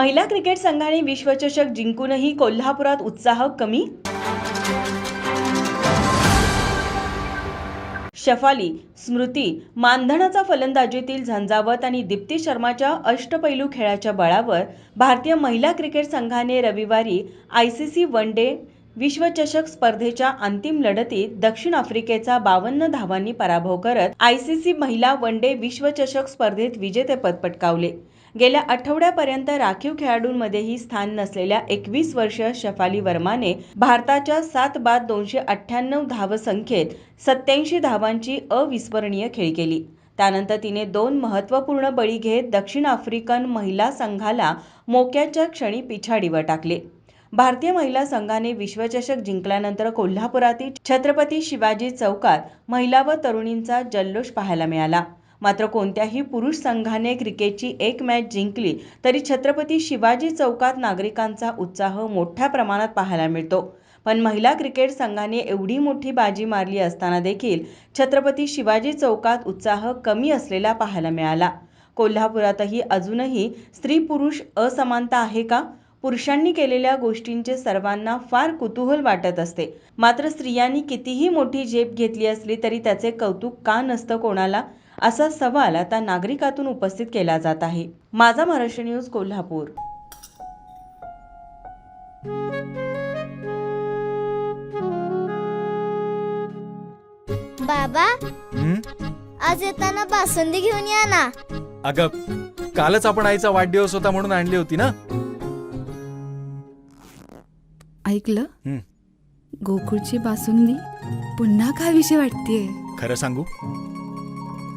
महिला क्रिकेट संघाने विश्वचषक जिंकूनही कोल्हापुरात उत्साह कमी? शफाली स्मृती मानधनाचा फलंदाजीतील झंझावत आणि दीप्ती शर्माच्या अष्टपैलू खेळाच्या बळावर भारतीय महिला क्रिकेट संघाने रविवारी I C C one day विश्वचषक स्पर्धेच्या अंतिम लढतीत दक्षिण आफ्रिकेचा बावन्न धावांनी पराभव करत आय सी सी महिला वन डे विश्वचषक स्पर्धेत विजेतेपद पटकावले. गेल्या आठवड्यापर्यंत राखीव खेळाडूंमध्येही स्थान नसलेल्या एकवीस वर्षीय शफाली वर्माने भारताच्या सात बाद दोनशे अठ्ठ्याण्णव धावसंख्येत सत्याऐंशी धावांची अविस्मरणीय खेळी केली. त्यानंतर तिने दोन महत्त्वपूर्ण बळी घेत दक्षिण आफ्रिकन महिला संघाला मोक्याच्या क्षणी पिछाडीवर टाकले. भारतीय महिला संघाने विश्वचषक जिंकल्यानंतर कोल्हापुरातील छत्रपती शिवाजी चौकात महिला व तरुणींचा जल्लोष पाहायला मिळाला. मात्र कोणत्याही पुरुष संघाने क्रिकेटची एक मॅच जिंकली तरी छत्रपती शिवाजी चौकात नागरिकांचा उत्साह मोठ्या प्रमाणात पाहायला मिळतो. पण महिला क्रिकेट संघाने एवढी मोठी बाजी मारली असताना देखील छत्रपती शिवाजी चौकात उत्साह कमी असलेला पाहायला मिळाला. कोल्हापुरातही अजूनही स्त्री पुरुष असमानता आहे का? पुरुषांनी केलेल्या गोष्टींचे सर्वांना फार कुतूहल वाटत असते. मात्र स्त्रियांनी कितीही मोठी झेप घेतली असली तरी त्याचे कौतुक का नसतं कोणाला? असा सवाल आता नागरिकातून उपस्थित केला जात आहे. माझा महाराष्ट्र न्यूज कोल्हापूर. बाबा हं? आज येताना बासुंदी घेऊन या ना. अगं कालच आपण आईचा वाढदिवस होता म्हणून आणली होती ना? ऐकलं? हं. गोकुळची बासुंदी पुन्हा खावीशी वाटतेय. खरं सांगू?